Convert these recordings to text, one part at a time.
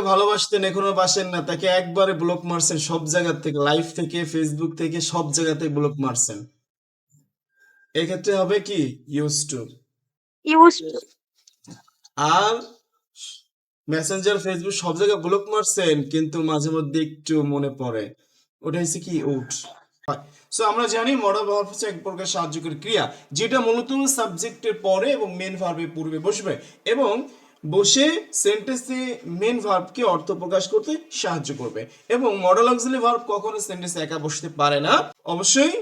যাকে ভালোবাসতেন এখনও বাসেন না তাকে একবারে ব্লক মারছেন সব জায়গা থেকে লাইভ থেকে ফেসবুক থেকে সব জায়গাতে ব্লক মারছেন। এক্ষেত্রে হবে কি? ইউজ টু ইউজ আর মেসেঞ্জার ফেসবুক সব জায়গায় ব্লক মারছেন কিন্তু মাঝে মধ্যে একটু মনে পড়ে। ওটা হচ্ছে কি? উঠ সো আমরা জানি মডেল ভার্ব হচ্ছে এক প্রকার সাহায্যকারী ক্রিয়া যেটা মূলত সাবজেক্টের পরে এবং মেন ভার্বের পূর্বে বসবে। এবং বসে সেন্টেন্সে মেন ভার্বকে অর্থ প্রকাশ করতে সাহায্য করবে। এবং মডেল অক্সিলি ভার্ব কখনো সেন্টেন্সে একা বসতে পারে না, অবশ্যই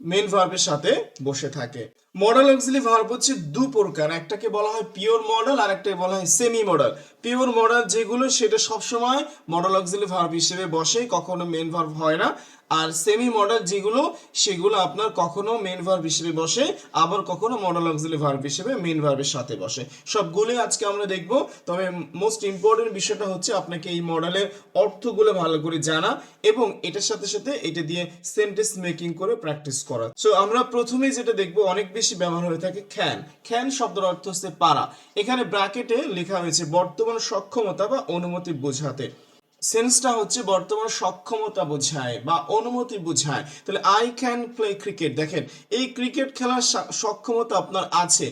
মেন ভার্বের সাথে বসে থাকে। মডেল অক্সিলি ভার্ব হচ্ছে দু প্রকার, একটাকে বলা হয় পিওর মডেল আর একটাকে বলা হয় সেমি মডেল পিওর মডেল যেগুলো, সেটা সবসময় মডেল অক্সিলি ভার্ব হিসেবে বসে, কখনো মেন ভার্ব হয় না। আর সেমি মডেল যেগুলো, সেগুলো আপনার কখনো মেন ভার্ব হিসেবে বসে, আবার কখনো মডেল অক্সিলি ভার্ব হিসেবে মেন ভার্বের সাথে বসে। সবগুলোই আজকে আমরা দেখব, তবে মোস্ট ইম্পর্টেন্ট বিষয়টা হচ্ছে আপনাকে এই মডেলের অর্থগুলো ভালো করে জানা এবং এটার সাথে সাথে এটা দিয়ে সেন্টেন্স মেকিং করে প্র্যাকটিস করা। সো আমরা প্রথমেই যেটা দেখব, অনেক বেশি ব্যবহার হয়ে থাকে খ্যান খ্যান শব্দের অর্থ হচ্ছে পারা। এখানে ব্র্যাকেটে লেখা হয়েছে বর্তমান সক্ষমতা বা অনুমতি বোঝাতে। সেন্সটা হচ্ছে বর্তমান সক্ষমতা বোঝায় বা অনুমতি বোঝায়। তাহলে আই ক্যান প্লে ক্রিকেট দেখেন, এই ক্রিকেট খেলার সক্ষমতা আপনার আছে।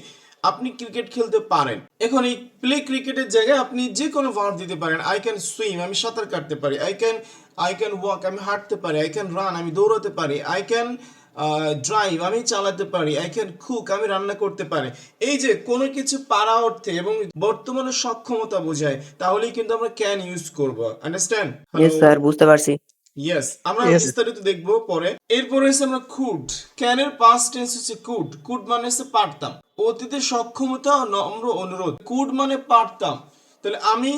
আপনি ক্রিকেট খেলতে পারেন। এখন এই প্লে ক্রিকেটের জায়গায় আপনি যে কোনো ভার্ব দিতে পারেন। আই ক্যান সুইম আমি সাঁতার কাটতে পারি। I can I can walk আমি হাঁটতে পারি। আই ক্যান রান আমি দৌড়াতে পারি। আই ক্যান ড্রাইভ আমি চালাতে পারি আই ক্যান কুক আমি রান্না করতে পারি। এই যে কোনো কিছু পারা অর্থে এবং বর্তমানে সক্ষমতা বোঝায় তাহলেই কিন্তু আমরা ক্যান ইউজ করব। আন্ডারস্ট্যান্ড ইয়েস স্যার বুঝতে পারছি। ইয়েস আমরা বিস্তারিত দেখব পরে। এরপরে হচ্ছে আমরা কুড ক্যানের পাস্ট টেন্স হচ্ছে কুড কুড মানে হচ্ছে পারতাম। অতীতে সক্ষমতা নম্র অনুরোধ। কুড মানে পারতাম। তাহলে আমি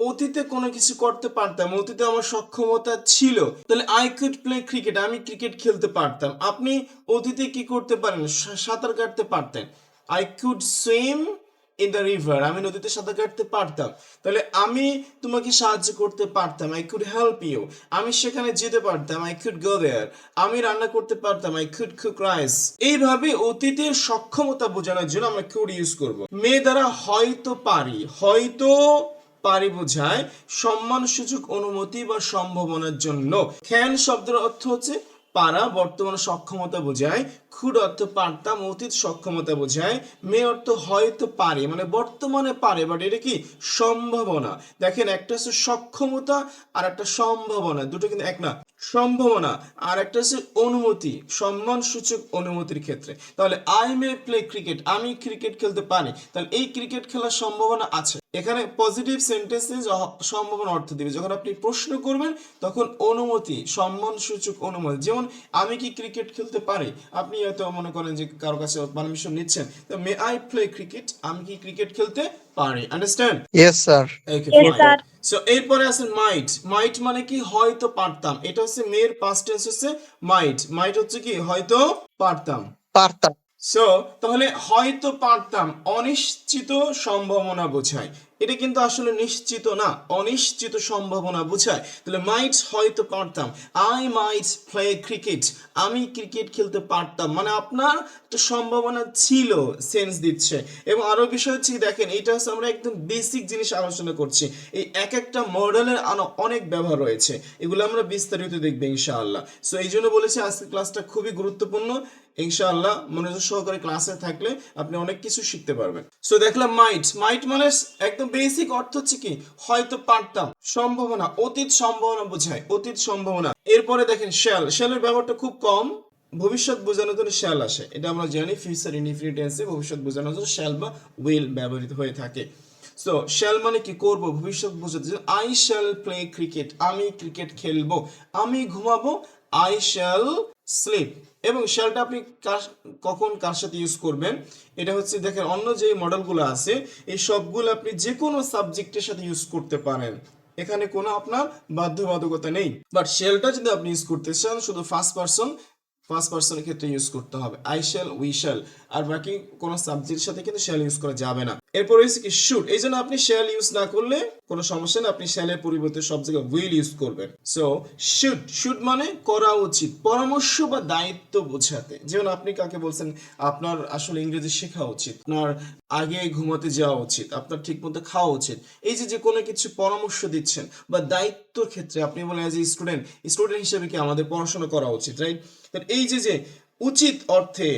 অতীতে কোনো কিছু করতে পারতাম, অতীতে আমার সক্ষমতা ছিল, তাহলে আই কুড প্লে ক্রিকেট আমি ক্রিকেট খেলতে পারতাম। আপনি অতীতে কি করতে পারেন? সাঁতার কাটতে পারতেন। I could swim in the river আমি নদীতে সাঁতার কাটতে পারতাম। তাহলে আমি তোমাকে সাহায্য করতে পারতাম আই কুড হেল্প ইউ আমি সেখানে যেতে পারতাম আই কুড গো দেয়ার আমি রান্না করতে পারতাম আই কুড কুক রাইস এইভাবে অতীতের সক্ষমতা বোঝানোর জন্য আমরা কুড ইউজ করব। মেয়ে দ্বারা হয়তো পারি, হয়তো পারি বোঝায় সম্মানসূচক অনুমতি বা সম্ভাবনার জন্য। খ্যান শব্দের অর্থ হচ্ছে পারা, বর্তমান সক্ষমতা বোঝায় খুড অর্থ পারতাম অতীত সক্ষমতা বোঝায় মেয়ে অর্থ হয়তো পারে মানে বর্তমানে পারে বাট এটা কি? সম্ভাবনা। দেখেন, একটা হচ্ছে সক্ষমতা আর একটা সম্ভাবনা, দুটো কিন্তু এক না। সম্ভাবনা। আর একটা হচ্ছে অনুমতি সম্মান সূচক অনুমতির ক্ষেত্রে। তাহলে আই মে প্লে ক্রিকেট আমি ক্রিকেট খেলতে পারি। তাহলে এই ক্রিকেট খেলার সম্ভাবনা আছে। এখানে পজিটিভ সেন্টেন্সে সম্ভাবনা অর্থ দিবে। যখন আপনি প্রশ্ন করবেন, তখন অনুমতি সম্মান সূচক অনুমতি। যেমন, আমি কি ক্রিকেট খেলতে পারি? আপনি হয়তো মনে করেন যে কারও কাছে পারমিশন নিচ্ছেন। তো মে আই প্লে ক্রিকেট আমি কি ক্রিকেট খেলতে পারি আন্ডারস্ট্যান্ড ইয়েস স্যার. So, এরপরে আছে মাইট মাইট মানে কি? হয়তো পারতাম। এটা হচ্ছে মেয়ের পাস্ট টেন্স হচ্ছে মাইট মাইট হচ্ছে কি? হয়তো পারতাম। পারতাম। সো তাহলে হয়তো পারতাম অনিশ্চিত সম্ভাবনা বোঝায়। এটা কিন্তু আসলে নিশ্চিত না, অনিশ্চিত সম্ভাবনা বোঝায়। তাহলে মাইট হয়তো পারতাম। আই মাইট প্লে ক্রিকেট আমি ক্রিকেট খেলতে পারতাম। মানে আপনার একটা সম্ভাবনা ছিল সেন্স দিচ্ছে। এবং আরও বিষয় হচ্ছে দেখেন, এটা হচ্ছে আমরা একদম বেসিক জিনিস আলোচনা করছি। এই এক একটা মডেলের আরও অনেক ব্যবহার রয়েছে। এগুলো আমরা বিস্তারিত দেখব ইনশাআল্লাহ। সো এই জন্য বলেছি আজকের ক্লাসটা খুবই গুরুত্বপূর্ণ। ইনশাআল্লাহ মনোযোগ সহকারে ক্লাসে থাকলে আপনি অনেক কিছু শিখতে পারবেন। সো দেখলাম মাইট মাইট মানে একদম বেসিক অর্থ হচ্ছে কি? হয়তো পারতাম। সম্ভাবনা। অতীত সম্ভাবনা বোঝায় অতীত সম্ভাবনা। এরপরে দেখেন শ্যাল শ্যালের ব্যবহারটা খুব কম। ভবিষ্যৎ বোঝানোর জন্য শ্যাল আসে। এটা আমরা জানি ফিউচার ইনডিফিনিটেন্সে ভবিষ্যৎ বোঝানোর জন্য শ্যাল বা উইল ব্যবহৃত হয়ে থাকে। সো শ্যাল মানে কি করব? ভবিষ্যৎ বোঝাতে আই শ্যাল প্লে ক্রিকেট আমি ক্রিকেট খেলব। আমি ঘুমাবো। I shall sleep. এবং শেলটা আপনি কার- কখন কার সাথে ইউজ করবেন, এটা হচ্ছে দেখেন অন্য যে মডেলগুলো আছে, এই সবগুলো আপনি যে কোনো সাবজেক্টের সাথে ইউজ করতে পারেন। এখানে কোনো আপনার বাধ্যবাধকতা নেই। বাট শেলটা যদি আপনি ইউজ করতে চান, শুধু ফার্স্ট পার্সন ফার্স্ট পার্সনের ক্ষেত্রে ইউজ করতে হবে। আই শ্যাল উই শ্যাল আর বাকি কোনো সাবজেক্টের সাথে কিন্তু শ্যাল ইউজ করা যাবে না। এরপর হচ্ছে কি শুড এই জন্য আপনি শ্যাল ইউজ না করলে কোনো সমস্যা না আপনি শ্যালের পরিবর্তে সব জায়গায় উইল ইউজ করবেন। সো শুড শুড মানে করা উচিত। পরামর্শ বা দায়িত্ব বোঝাতে। যেমন আপনি কাকে বলছেন, আপনার আসলে ইংরেজি শেখা উচিত। আপনার আগে ঘুমাতে যাওয়া উচিত, আপনার ঠিকমতো খাওয়া উচিত। এই যে যে কোনো কিছু পরামর্শ দিচ্ছেন বা দায়িত্বর ক্ষেত্রে আপনি বলেন অ্যাজ এ স্টুডেন্ট স্টুডেন্ট হিসেবে কি আমাদের পড়াশোনা করা উচিত রাইট এই যে যে উচিত অর্থে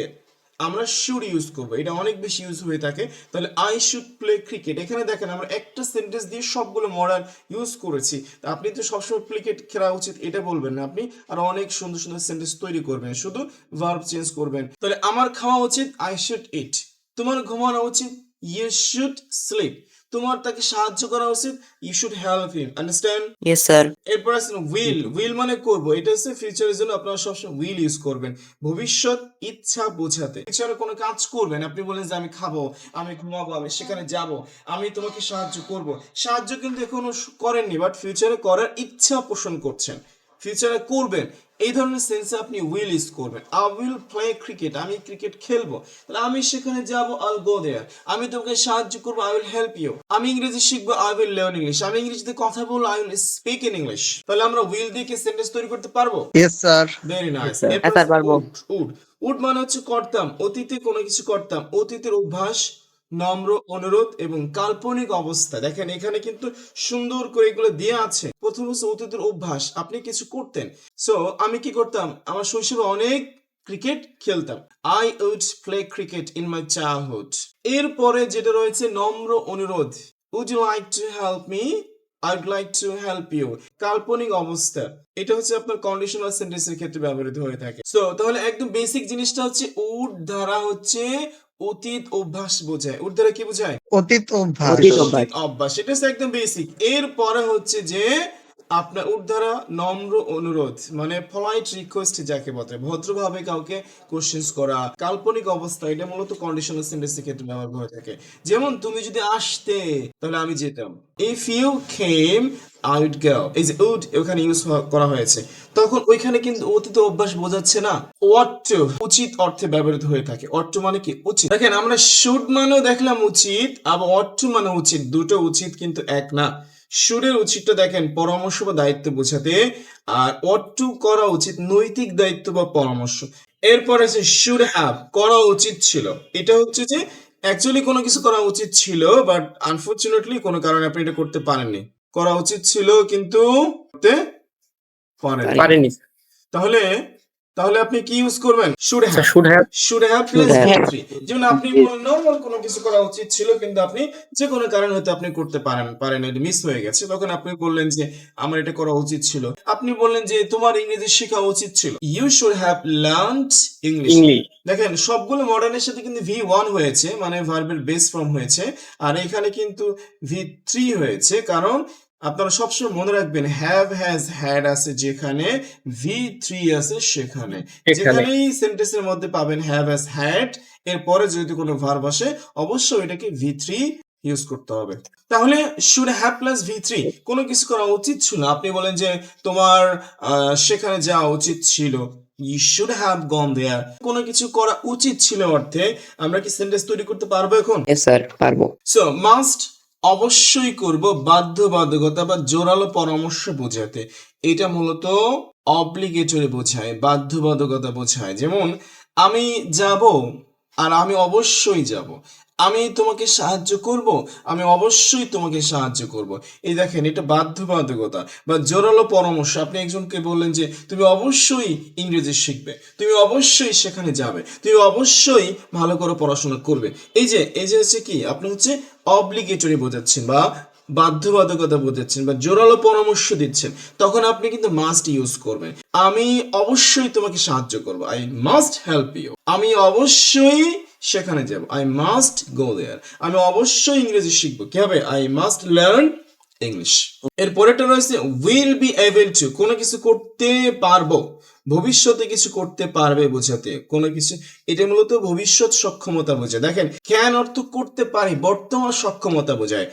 আমরা শুড ইউজ করব, এটা অনেক বেশি ইউজ হয়ে থাকে, তাহলে আই শুড প্লে ক্রিকেট এখানে দেখেন আমরা একটা সেন্টেন্স দিয়ে সবগুলো মডার্ন ইউজ করেছি, তা আপনি তো সবসময় ক্রিকেট খেলা উচিত, এটা বলবেন না আপনি, আর অনেক সুন্দর সুন্দর সেন্টেন্স তৈরি করবেন, শুধু ভার্ব চেঞ্জ করবেন। তাহলে আমার খাওয়া উচিত আই শুড ইট তোমার ঘুমানো উচিত ইউ শুড স্লিপ তোমার তাকে সাহায্য করা উচিত you should help him understand Yes, sir. এরপর আছে উইল উইল মানে করব এটা হচ্ছে ফিউচারের জন্য আপনারা সবসময় উইল ইউজ করবেন। ভবিষ্যৎ ইচ্ছা বোঝাতে। ফিউচারে কোনো কাজ করবেন আপনি বলেন যে আমি খাব আমি ঘুমাবো আমি সেখানে যাব আমি তোমাকে সাহায্য করব। সাহায্য কিন্তু এখনও করেননি বাট ফিউচারে করার ইচ্ছা পোষণ করছেন। ফিউচারে করবেন। এই ধরনের সেন্সে আপনি উইল ইউজ করবেন। আই উইল প্লে ক্রিকেট আমি ক্রিকেট খেলব। তাহলে আমি সেখানে যাব আল গো দেয়ার আমি তোমাকে সাহায্য করব আই উইল হেল্প ইউ আমি ইংরেজি শিখব আই উইল লার্ন ইংলিশ আমি ইংরেজিতে কথা বলব I will speak in English তাহলে আমরা উইল দিয়ে কি সেন্টেন্স তৈরি করতে পারব? Yes, sir. ভেরি নাইস পারব। উড উড মানে হচ্ছে করতাম অতীতে কোনো কিছু করতাম অতীতের অভ্যাস নম্র অনুরোধ এবং কাল্পনিক অবস্থা। দেখেন, এখানে কিন্তু সুন্দর করে এগুলো দেওয়া আছে। প্রথম হচ্ছে অতীতের অভ্যাস, আপনি কিছু করতেন। সো আমি কি করতাম? আমার শৈশবে অনেক ক্রিকেট খেলতাম। I would play cricket in my childhood এরপরে যেটা রয়েছে, নম্র অনুরোধ। Would you like to help me I'd like to help you কাল্পনিক অবস্থা। এটা হচ্ছে আপনার কন্ডিশনাল সেন্টেন্সের ক্ষেত্রে ব্যবহৃত হয়ে থাকে। সো তাহলে একদম বেসিক জিনিসটা হচ্ছে উড দ্বারা হচ্ছে অতীত অভ্যাস বোঝায়। উড দ্বারা কি বোঝায়? অতীত অভ্যাস। অতীত অভ্যাস। এটা হচ্ছে একদম বেসিক এরপরে হচ্ছে যে আপনার উড দ্বারা নম্র অনুরোধ মানে ফলাইট রিকোয়েস্ট যাকে বলে ভদ্রভাবে কাউকে কোশ্চেন্স করা কাল্পনিক অবস্থা এটা মূলত কন্ডিশনাল সেন্টেন্সের ক্ষেত্রে ব্যবহার হয়ে থাকে। যেমন তুমি যদি আসতে তাহলে আমি যেতাম। If you came I would এই যে উড, ওখানে ইউজ করা হয়েছে। তখন ওইখানে কিন্তু অতীত অভ্যাস বোঝাচ্ছে না অট্ট উচিত অর্থে ব্যবহৃত হয়ে থাকে। অট্ট মানে কি? উচিত। দেখেন, আমরা শুড মানেও দেখলাম উচিত, আবার অট্ট মানে উচিত। দুটো উচিত কিন্তু এক না। সুরের উচিতটা দেখেন, পরামর্শ বা দায়িত্ব বোঝাতে, আর অট্টু করা উচিত, নৈতিক দায়িত্ব বা পরামর্শ। এরপর আছে শুড হ্যাভ করা উচিত ছিল। এটা হচ্ছে যে অ্যাকচুয়ালি কোনো কিছু করা উচিত ছিল বাট আনফরচুনেটলি কোনো কারণে আপনি এটা করতে পারেননি। করা উচিত ছিল কিন্তু করতে পারেনি। তাহলে তাহলে আপনি কি ইউজ করবেন? Should have should have should have plus যেমন আপনি নর্মাল কোনো কিছু করা উচিত ছিল কিন্তু আপনি যে কোনো কারণ হয়তো আপনি করতে পারেন পারেন এটা মিস হয়ে গেছে। তখন আপনি বললেন যে আমার এটা করা উচিত ছিল। আপনি বললেন যে তোমার ইংরেজি শেখা উচিত ছিল। You should have learned English English দেখেন সবগুলো মডার্নের সাথে কিন্তু ভি ওয়ান হয়েছে মানে ভার্বের বেস ফর্ম হয়েছে আর এখানে কিন্তু ভি থ্রি হয়েছে কারণ আপনারা সবসময় মনে রাখবেন হ্যাভ হ্যাজ হ্যাড আছে যেখানে ভি থ্রি আছে সেখানে। যেখানেই সেন্টেন্সের মধ্যে পাবেন হ্যাভ হ্যাজ হ্যাড এরপরে যদি কোনো ভার্ব আসে অবশ্যই এটাকে ভি থ্রি ইউজ করতে হবে। তাহলে should have plus V three কোনো কিছু করা উচিত ছিল আপনি বলেন যে তোমার আহ, সেখানে যাওয়া উচিত ছিল। You should have gone there কোনো কিছু করা উচিত ছিল অর্থে আমরা কি সেন্টেন্স তৈরি করতে পারব এখন? ইয়েস স্যার পারব। সো মাস্ট অবশ্যই করব বাধ্যবাধকতা বা জোরালো পরামর্শ বোঝাতে। এটা মূলত অব্লিগেটরি বোঝায়, বাধ্যবাধকতা বোঝায়। যেমন, আমি যাব আর আমি অবশ্যই যাব। আমি তোমাকে সাহায্য করব, আমি অবশ্যই তোমাকে সাহায্য করব। এই দেখেন, এটা বাধ্যবাধকতা বা জোরালো পরামর্শ। আপনি একজনকে বললেন যে, তুমি অবশ্যই ইংরেজি শিখবে, তুমি অবশ্যই সেখানে যাবে, তুমি অবশ্যই ভালো করে পড়াশোনা করবে। এই যে এই যে হচ্ছে কি, আপনি হচ্ছে অব্লিগেটরি বোঝাচ্ছেন বা বাধ্যবাধকতা বোঝাচ্ছেন বা জোরালো পরামর্শ দিচ্ছেন, তখন আপনি কিন্তু মাস্ট ইউজ করবেন। আমি অবশ্যই তোমাকে সাহায্য করব আই মাস্ট হেল্প ইউ আমি অবশ্যই সেখানে যাব। আই মাস্ট গো দেয়ার আমি অবশ্যই ইংরেজি শিখব। কি হবে? আই মাস্ট লার্ন ইংলিশ এর পরেরটা রয়েছে উইল বি এবল টু কোনো কিছু করতে পারব। ভবিষ্যতে কিছু করতে পারবে বোঝাতে। কোনো কিছু, এটা মূলত ভবিষ্যৎ সক্ষমতা বোঝায়। দেখেন ক্যান অর্থ করতে পারি, বর্তমান সক্ষমতা বোঝায়।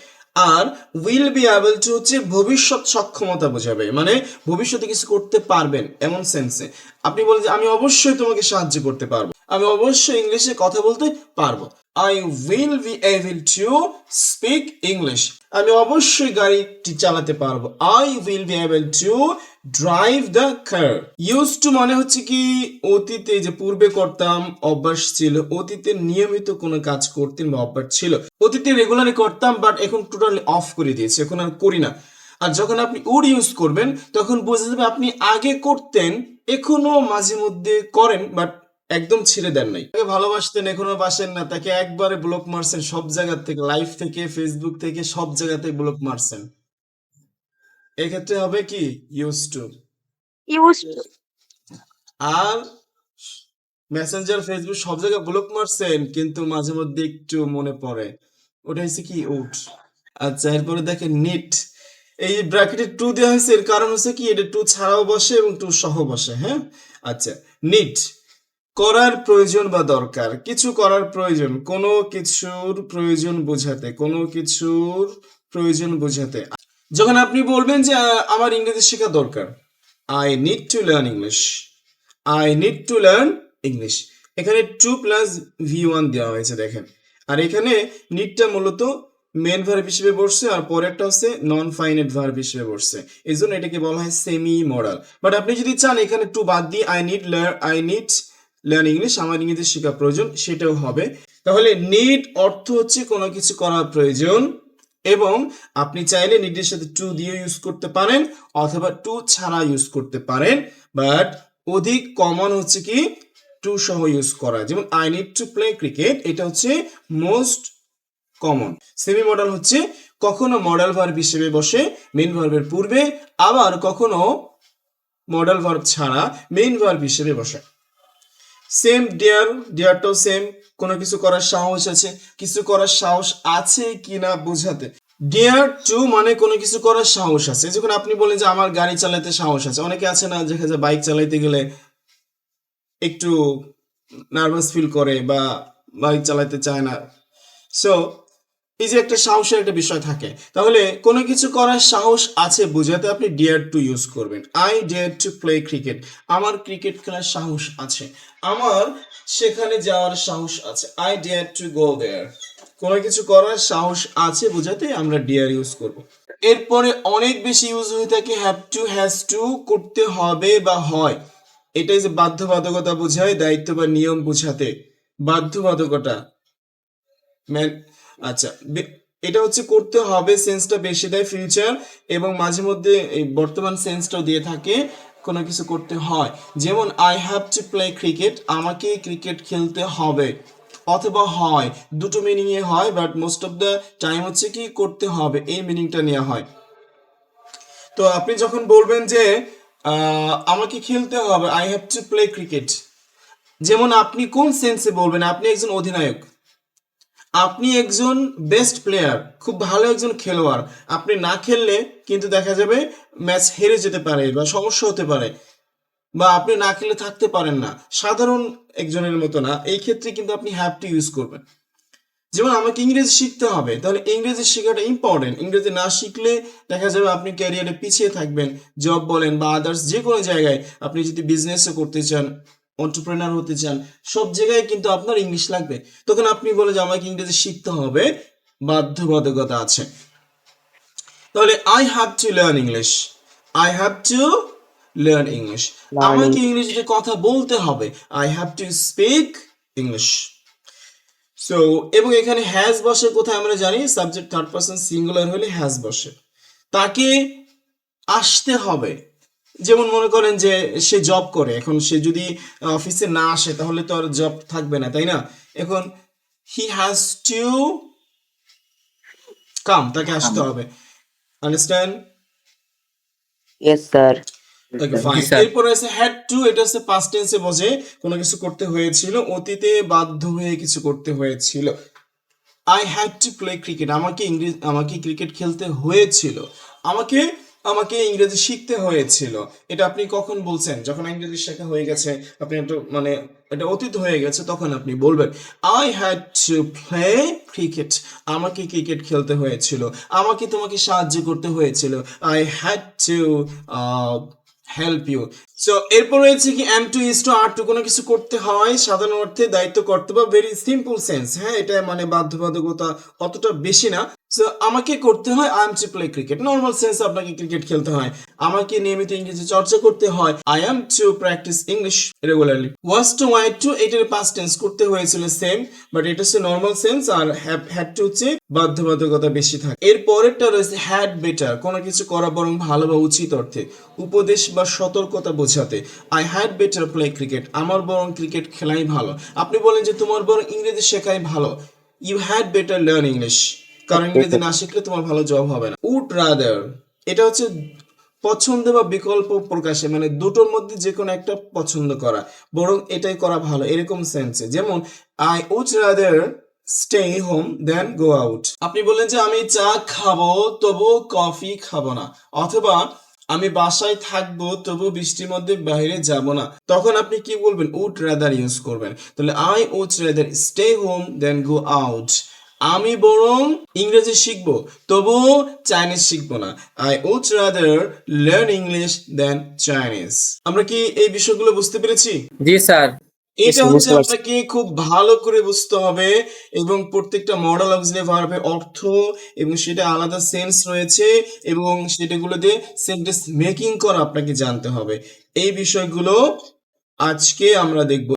আর উইল বি এবল টু হচ্ছে ভবিষ্যৎ সক্ষমতা বোঝাবে। মানে ভবিষ্যতে কিছু করতে পারবেন, এমন সেন্সে আপনি বলেন যে, আমি অবশ্যই তোমাকে সাহায্য করতে পারব। আমি অবশ্যই ইংলিশে কথা বলতে পারব। I will be able to speak English আমি অবশ্যই গাড়িটি চালাতে পারব। I will be able to drive the car use to মানে হচ্ছে কি, অতীতে যে পূর্বে করতাম, অভ্যাস ছিল। অতীতে নিয়মিত কোনো কাজ করতেন বা অভ্যাস ছিল। অতীতে রেগুলারই করতাম বাট এখন টোটালি অফ করে দিয়েছি। এখন আর করি না। আর যখন আপনি উড ইউজ করবেন, তখন বোঝা যাবে আপনি আগে করতেন, এখনও মাঝে মধ্যে করেন বাট একদম ছেড়ে দেন নাই। তাকে ভালোবাসতেন এখনও বাসেন না। তাকে একবারে ব্লক মারছেন সব জায়গা থেকে লাইভ থেকে ফেসবুক থেকে সব জায়গাতে ব্লক মারছেন। এক্ষেত্রে হবে কি? ইউজ টু আর মেসেঞ্জার ফেসবুক সব জায়গায় ব্লক মারছেন কিন্তু মাঝে মধ্যে একটু মনে পড়ে। ওটা হচ্ছে কি? উঠ আচ্ছা এরপরে দেখেন নিট এই ব্র্যাকেটে টু দেওয়া হয়েছে এর কারণ হচ্ছে কি? এটা টু ছাড়াও বসে এবং টু সহ বসে হ্যাঁ? আচ্ছা নিট করার প্রয়োজন বা দরকার। কিছু করার প্রয়োজন, কোনো কিছুর প্রয়োজন বোঝাতে, কোনো কিছুর প্রয়োজন বোঝাতে। যখন আপনি বলবেন যে আমার ইংরেজি শেখা দরকার I need to learn English I need to learn English এখানে টু প্লাস ভি ওয়ান দেওয়া হয়েছে, দেখেন। আর এখানে নিডটা মূলত মেন ভার্ব হিসেবে বসছে, আর পরেরটা হচ্ছে নন ফাইনেট ভার্ব হিসেবে বসছে। এই জন্য এটাকে বলা হয় সেমি মডাল বাট আপনি যদি চান, এখানে টু বাদ দিয়ে I need learn I need learn English আমার ইংরেজি শেখা প্রয়োজন, সেটাও হবে। তাহলে নিড অর্থ হচ্ছে কোনো কিছু করার প্রয়োজন, এবং আপনি চাইলে নিডের সাথে টু দিয়ে ইউজ করতে পারেন, অথবা টু ছাড়া ইউজ করতে পারেন বাট অধিক কমন হচ্ছে কি? টু সহ ইউজ করা। যেমন I need to play cricket এটা হচ্ছে মোস্ট কমন সেমি মডেল হচ্ছে কখনো মডেল ভার্ব হিসেবে বসে মেন ভার্বের পূর্বে, আবার কখনো মডেল ভার্ব ছাড়া মেন ভার্ব হিসেবে বসে। সেম ডিয়ার ডিয়ারটাও সেম কোনো কিছু করার সাহস আছে, কিছু করার সাহস আছে কিনা বোঝাতে। ডিয়ার টু মানে কোনো কিছু করার সাহস আছে। যখন আপনি বলেন যে আমার গাড়ি চালাতে সাহস আছে, অনেকে আছে না, দেখা যায় বাইক চালাইতে গেলে একটু নার্ভাস ফিল করে বা বাইক চালাতে চায় না। সো এই যে একটা সাহসের একটা বিষয় থাকে। তাহলে কোনো কিছু করার সাহস আছে বোঝাতে আপনি ডিয়ার টু ইউজ করবেন। I dare to play cricket আমার ক্রিকেট খেলার সাহস আছে। আমার সেখানে যাওয়ার সাহস আছে। I dare to go there কোনো কিছু করার সাহস আছে বোঝাতে আমরা ডিয়ার ইউজ করব। এরপরে অনেক বেশি ইউজ হয়ে থাকে হ্যাভ টু হ্যাজ টু করতে হবে বা হয়। এটাই যে বাধ্যবাধকতা বোঝায়, দায়িত্ব বা নিয়ম বোঝাতে। বাধ্যবাধকতা। আচ্ছা এটা হচ্ছে করতে হবে সেন্সটা বেশি দেয় ফিউচার এবং মাঝে মধ্যে এই বর্তমান সেন্সটাও দিয়ে থাকে, কোনো কিছু করতে হয়। যেমন I have to play cricket আমাকে ক্রিকেট খেলতে হবে অথবা হয়। দুটো মিনিং এ হয় but most of the time হচ্ছে কি করতে হবে, এই মিনিংটা নেওয়া হয়। তো আপনি যখন বলবেন যে আমাকে খেলতে হবে I have to play cricket যেমন আপনি কোন সেন্সে বলবেন, আপনি একজন অধিনায়ক আপনি একজন বেস্ট প্লেয়ার খুব ভালো একজন খেলোয়াড়। আপনি না খেললে কিন্তু দেখা যাবে ম্যাচ হেরে যেতে পারে বা সমস্যা হতে পারে বা আপনি না খেলে থাকতে পারেন না। সাধারণ একজনের মতো না। এই ক্ষেত্রে কিন্তু আপনি হ্যাভ টু ইউজ করবেন। যেমন আমাকে ইংরেজি শিখতে হবে, তাহলে ইংরেজি শেখাটা ইম্পর্টেন্ট ইংরেজি না শিখলে দেখা যাবে আপনি ক্যারিয়ারে পিছিয়ে থাকবেন। জব বলেন বা আদার্স যে কোনো জায়গায় আপনি যদি বিজনেসও করতে চান অন্টারপ্রেনার হতে চান সব জায়গায় কিন্তু আপনার ইংলিশ লাগবে। তখন আপনি বলে যে আমাকে ইংরেজি শিখতে হবে বাধ্যবাধকতা আছে। তাহলে I have to learn English I have to learn English আমাকে ইংরেজিতে কথা বলতে হবে। I have to speak English so এবং এখানে হ্যাজ বসে কোথায় আমরা জানি? সাবজেক্ট থার্ড পার্সন সিঙ্গুলার হলে হ্যাজ বসে। তাকে আসতে হবে। যেমন মনে করেন যে সে জব করে এখন সে যদি অফিসে না আসে তাহলে তো আর জব থাকবে না তাই না? এখন হি হ্যাজ টু কাম তাকে আসতে হবে। আন্ডারস্ট্যান্ড জি, স্যার। এরপর আছে হ্যাড টু এটা হচ্ছে পাস্ট টেন্সে বোঝে কোনো কিছু করতে হয়েছিল অতীতে বাধ্য হয়ে কিছু করতে হয়েছিল। I had to play cricket আমাকে ইংরেজি আমাকে ক্রিকেট খেলতে হয়েছিল। আমাকে আমাকে ইংরেজি শিখতে হয়েছিল। এটা আপনি কখন বলছেন? যখন ইংরেজি শেখা হয়ে গেছে, আপনি একটু মানে এটা অতীত হয়ে গেছে, তখন আপনি বলবেন I had to play cricket আমাকে ক্রিকেট খেলতে হয়েছিল। আমাকে তোমাকে সাহায্য করতে হয়েছিল। I had to help you so এরপর রয়েছে কি am to is to are to কোনো কিছু করতে হয়, সাধারণ অর্থে দায়িত্ব কর্তব্য ভেরি সিম্পল সেন্স হ্যাঁ? এটা মানে বাধ্যবাধকতা অতটা বেশি না। সো আমাকে করতে হয় I am to play cricket normal sense আপনাকে ক্রিকেট খেলতে হয়। আমাকে নিয়মিত ইংরেজি চর্চা করতে হয়। I am to practise English regularly was to wait to এটার পাস্ট টেন্স করতে হয়েছিল সেম বাট এটা হচ্ছে নর্মাল সেন্স আর হ্যাড টু হচ্ছে বাধ্যবাধকতা বেশি থাকে। এর পরেরটা রয়েছে হ্যাড বেটার কোনো কিছু করা বরং ভালো বা উচিত অর্থে। উপদেশ বা সতর্কতা বোঝাতে। I had better play cricket আমার বরং ক্রিকেট খেলাই ভালো। আপনি বলেন যে তোমার বরং ইংরেজি শেখাই ভালো। You had better learn English কারণ ইংরেজি না শিখলে তোমার ভালো জব হবে না। উড রাদার এটা হচ্ছে পছন্দ বা বিকল্প প্রকাশে মানে দুটোর মধ্যে যে কোনো একটা পছন্দ করা বরং এটাই করা ভালো এরকম সেন্সে যেমন I would rather stay home than go out আপনি বললেন যে আমি চা খাব তবু কফি খাব না অথবা আমি বাসায় থাকব তবু বৃষ্টির মধ্যে বাইরে যাব না। তখন আপনি কি বলবেন? উড রাদার ইউজ করবেন। তাহলে I would rather stay home than go out আমি বরং ইংরেজি শিখব তবু চাইনিজ শিখব না। I would rather learn English than Chinese আমরা কি এই বিষয়গুলো বুঝতে পেরেছি? জি স্যার। এটা হচ্ছে আপনাকে খুব ভালো করে বুঝতে হবে এবং প্রত্যেকটা মডেল অক্সিলারি ভার্বের অর্থ এবং সেটা আলাদা সেন্স রয়েছে এবং সেটাগুলোতে সেন্টেন্স মেকিং করা আপনাকে জানতে হবে। এই বিষয়গুলো আজকে আমরা দেখব।